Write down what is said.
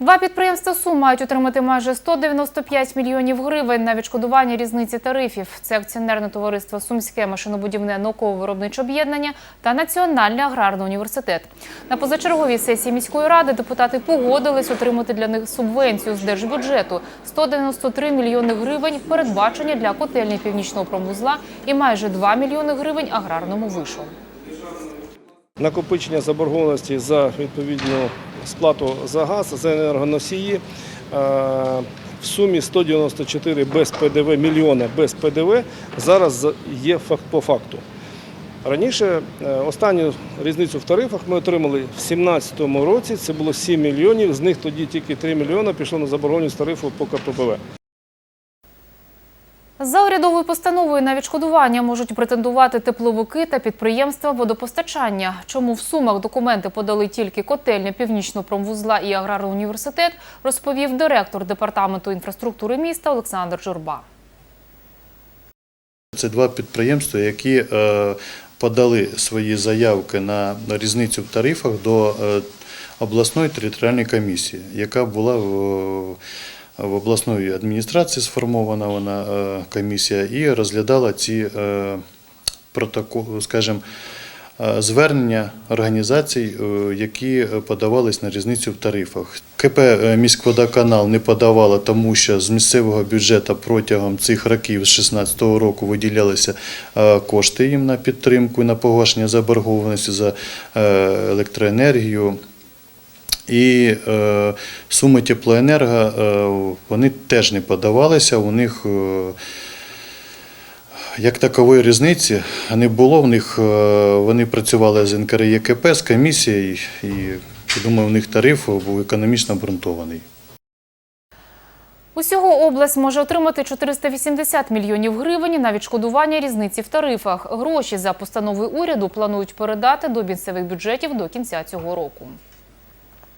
Два підприємства Сум мають отримати майже 195 мільйонів гривень на відшкодування різниці тарифів. Це акціонерне товариство Сумське машинобудівне науково-виробниче об'єднання та Національний аграрний університет. На позачерговій сесії міської ради депутати погодились отримати для них субвенцію з держбюджету 193 мільйони гривень передбачення для котельні північного промвузла і майже 2 мільйони гривень аграрному вишу. накопичення заборгованості за відповідну сплату за газ, за енергоносії е, в сумі 194 без ПДВ, мільйона без ПДВ зараз є по факту. Раніше е, останню різницю в тарифах ми отримали в 2017 році, це було 7 мільйонів, з них тоді тільки 3 мільйони пішло на заборгованість тарифу по КППВ. За урядовою постановою на відшкодування можуть претендувати тепловики та підприємства водопостачання. Чому в сумах документи подали тільки котельня північного промвузла і аграрний університет, розповів директор департаменту інфраструктури міста Олександр Журба. Це два підприємства, які е, подали свої заявки на різницю в тарифах до е, обласної територіальної комісії, яка була в, в обласної адміністрації сформована вона е, комісія і розглядала ці е, протоколи, скажімо, е, звернення організацій, які подавались на різницю в тарифах. КП «Міськводоканал» не подавала, тому що з місцевого бюджету протягом цих років з 2016 року виділялися кошти їм на підтримку на погашення заборгованості за електроенергію. І е, суми теплоенерго е, вони теж не подавалися. У них е, як такової різниці не було. В них е, вони працювали з НКРЄКП, з комісією, і думаю, у них тариф був економічно обґрунтований. Усього область може отримати 480 мільйонів гривень на відшкодування різниці в тарифах. Гроші за постановою уряду планують передати до місцевих бюджетів до кінця цього року.